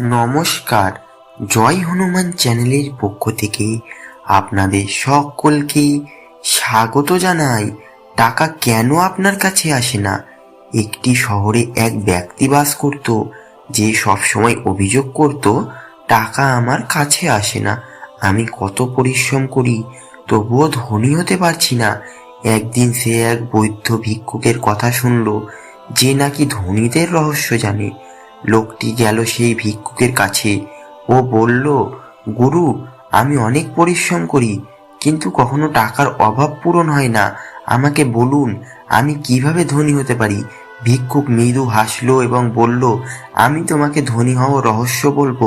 নমস্কার। জয় হনুমান চ্যানেলের পক্ষ থেকে আপনাদের সকলকে স্বাগত জানাই। টাকা কেন আপনার কাছে আসে না? একটি শহরে এক ব্যক্তি বাস করত, যে সবসময় অভিযোগ করত, টাকা আমার কাছে আসে না। আমি কত পরিশ্রম করি, তবুও ধনী হতে পারছি না। একদিন সে এক বৈদ্য ভিক্ষুকের কথা শুনল, যে নাকি ধনীদের রহস্য জানে। লোকটি গেল সেই ভিক্ষুকের কাছে। ও বলল, গুরু, আমি অনেক পরিশ্রম করি, কিন্তু কখনো টাকার অভাব পূরণ হয় না। আমাকে বলুন, আমি কীভাবে ধনী হতে পারি? ভিক্ষুক মৃদু হাসলো এবং বলল, আমি তোমাকে ধনী হওয়ার রহস্য বলব,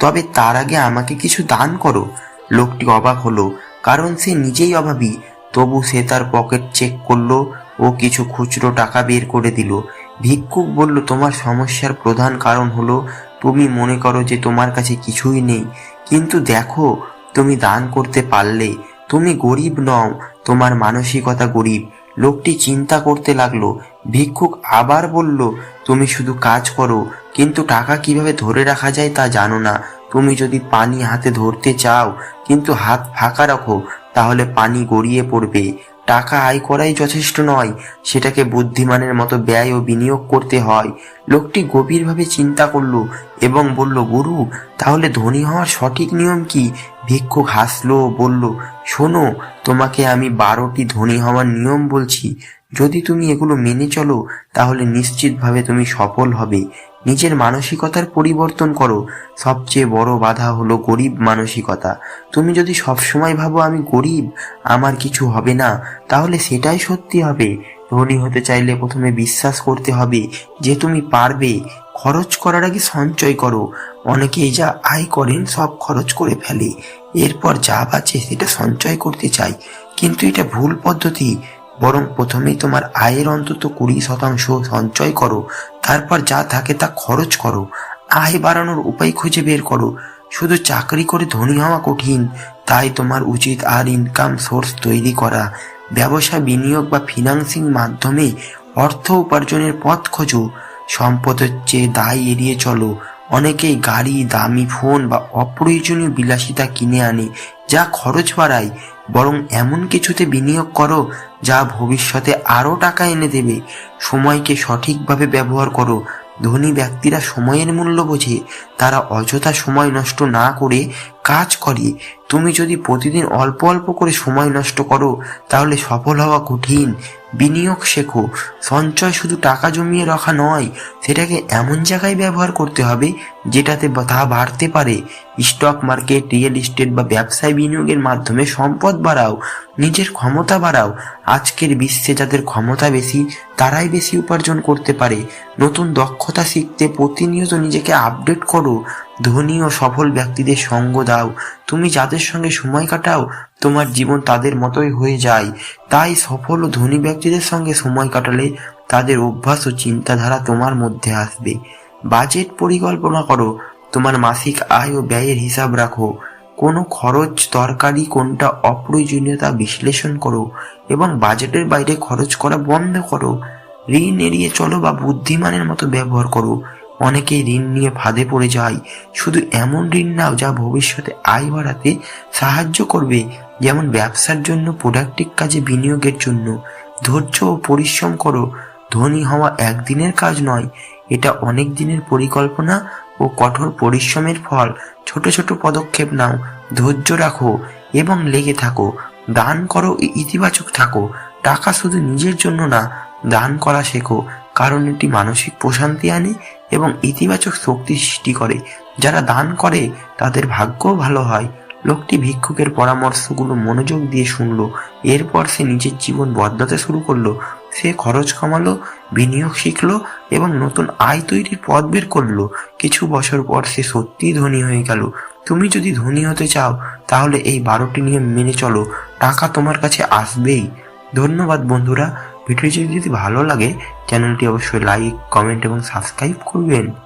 তবে তার আগে আমাকে কিছু দান করো। লোকটি অবাক হলো, কারণ সে নিজেই অভাবী। তবু সে তার পকেট চেক করল ও কিছু খুচরো টাকা বের করে দিল। ভিক্ষুক বলল, তোমার সমস্যার প্রধান কারণ হলো, তুমি মনে করো যে তোমার কাছে কিছুই নেই। কিন্তু দেখো, তুমি দান করতে পারলে। তুমি গরিব নও, তোমার মানসিকতা গরিব। লোকটি চিন্তা করতে লাগল। ভিক্ষুক আবার বলল, তুমি শুধু কাজ করো, কিন্তু টাকা কীভাবে ধরে রাখা যায় তা জানো না। তুমি যদি পানি হাতে ধরতে চাও, কিন্তু হাত ফাঁকা রাখো, তাহলে পানি গড়িয়ে পড়বে। টাকা আয় করাই যথেষ্ট নয়, সেটাকে বুদ্ধিমানের মতো ব্যয় ও বিনিয়োগ করতে হয়। লোকটি গভীরভাবে চিন্তা করল এবং বলল, গুরু, তাহলে ধনী হওয়ার সঠিক নিয়ম কি? ভিক্ষুক হাসলো বলল, শোনো, তোমাকে আমি বারোটি ধনী হওয়ার নিয়ম বলছি। যদি তুমি এগুলো মেনে চলো, তাহলে নিশ্চিতভাবে তুমি সফল হবে। নিজের মানসিকতার পরিবর্তন করো। সবচেয়ে বড় বাধা হলো গরিব মানসিকতা। তুমি যদি সবসময় ভাবো আমি গরিব, আমার কিছু হবে না, তাহলে সেটাই সত্যি হবে। ধনী হতে চাইলে প্রথমে বিশ্বাস করতে হবে যে তুমি পারবে। খরচ করার আগে সঞ্চয় করো। অনেকেই যা আয় করেন সব খরচ করে ফেলে। এরপর যা বাঁচে সেটা সঞ্চয় করতে চায়। কিন্তু এটা ভুল পদ্ধতি। বরং প্রথমেই তোমার আয়ের অন্তত কুড়ি শতাংশ সঞ্চয় করো, তারপর যা থাকে তা খরচ করো। আয় বাড়ানোর উপায় খুঁজে বের করো। শুধু চাকরি করে ধনী হওয়া কঠিন, তাই তোমার উচিত আর ইনকাম সোর্স তৈরি করা। ব্যবসা বিনিয়োগ বা ফিনান্সিং মাধ্যমে অর্থ উপার্জনের পথ খোঁজো। সম্পদ হচ্ছে দায় এড়িয়ে চলো। অনেকেই গাড়ি, দামি ফোন বা অপ্রয়োজনীয় বিলাসিতা কিনে আনে। যা খরচ বাড়ায়, বরং এমন কিছুতে বিনিয়োগ করো যা ভবিষ্যতে আরও টাকা এনে দেবে। সময়কে সঠিকভাবে ব্যবহার করো। ধনী ব্যক্তিরা সময়ের মূল্য বোঝে, তারা অযথা সময় নষ্ট না করে কাজ করে। তুমি যদি প্রতিদিন অল্প অল্প করে সময় নষ্ট করো, তাহলে সফল হওয়া কঠিন। বিনিয়োগ শেখো। সঞ্চয় শুধু টাকা জমিয়ে রাখা নয়, সেটাকে এমন জায়গায় ব্যবহার করতে হবে যেটাতে তা বাড়তে পারে। স্টক মার্কেট, রিয়েল এস্টেট বা ব্যবসায় বিনিয়োগের মাধ্যমে সম্পদ বাড়াও, নিজের ক্ষমতা বাড়াও। আজকের বিশ্বে যাদের ক্ষমতা বেশি, তারাই বেশি উপার্জন করতে পারে। নতুন দক্ষতা শিখতে প্রতিনিয়ত নিজেকে আপডেট করো। ধনী ও সফল ব্যক্তিদের সঙ্গ দাও। তুমি যাদের সঙ্গে সময় কাটাও, তোমার জীবন তাদের মতোই হয়ে যায়। তাই সফল ও ধনী ব্যক্তিদের সঙ্গে সময় কাটালে তাদের অভ্যাস ও চিন্তাধারা তোমার মধ্যে আসবে। বাজেট পরিকল্পনা করো। তোমার মাসিক আয় ও ব্যয়ের হিসাব রাখো। কোনো খরচ দরকারি কোনটা অপ্রয়োজনীয় তা বিশ্লেষণ করো এবং বাজেটের বাইরে খরচ করা বন্ধ করো। ঋণ এড়িয়ে চলো বা বুদ্ধিমানের মতো ব্যবহার করো। অনেকেই ঋণ নিয়ে ফাঁদে পড়ে যায়। শুধু এমন ঋণ নাও যা ভবিষ্যতে আয় বাড়াতে সাহায্য করবে, যেমন ব্যবসার জন্য প্রোডাক্টিভ কাজে বিনিয়োগের জন্য। ধৈর্য ও পরিশ্রম করো। ধনী হওয়া একদিনের কাজ নয়, এটা অনেক দিনের পরিকল্পনা ও কঠোর পরিশ্রমের ফল ছোট ছোট পদক্ষেপ নাও। ধৈর্য রাখো এবং লেগে থাকো। দান করো ইতিবাচক থাকো। টাকা শুধু নিজের জন্য না, দান করা শেখো। কারণ এটি মানসিক প্রশান্তি আনে এবং ইতিবাচক শক্তি সৃষ্টি করে। যারা দান করে, তাদের ভাগ্যও ভালো হয়। লোকটি ভিক্ষুকের পরামর্শগুলো মনোযোগ দিয়ে শুনলো। এরপর সে নিজের জীবন বদলাতে শুরু করল। সে খরচ কমালো, বিনিয়োগ শিখলো এবং নতুন আয় তৈরির পথ বের করল। কিছু বছর পর সে সত্যিই ধনী হয়ে গেল। তুমি যদি ধনী হতে চাও, তাহলে এই বারোটি নিয়ম মেনে চলো। টাকা তোমার কাছে আসবেই। ধন্যবাদ বন্ধুরা। ভিডিওটি যদি ভালো লাগে, চ্যানেলটি অবশ্যই লাইক কমেন্ট এবং সাবস্ক্রাইব করবেন।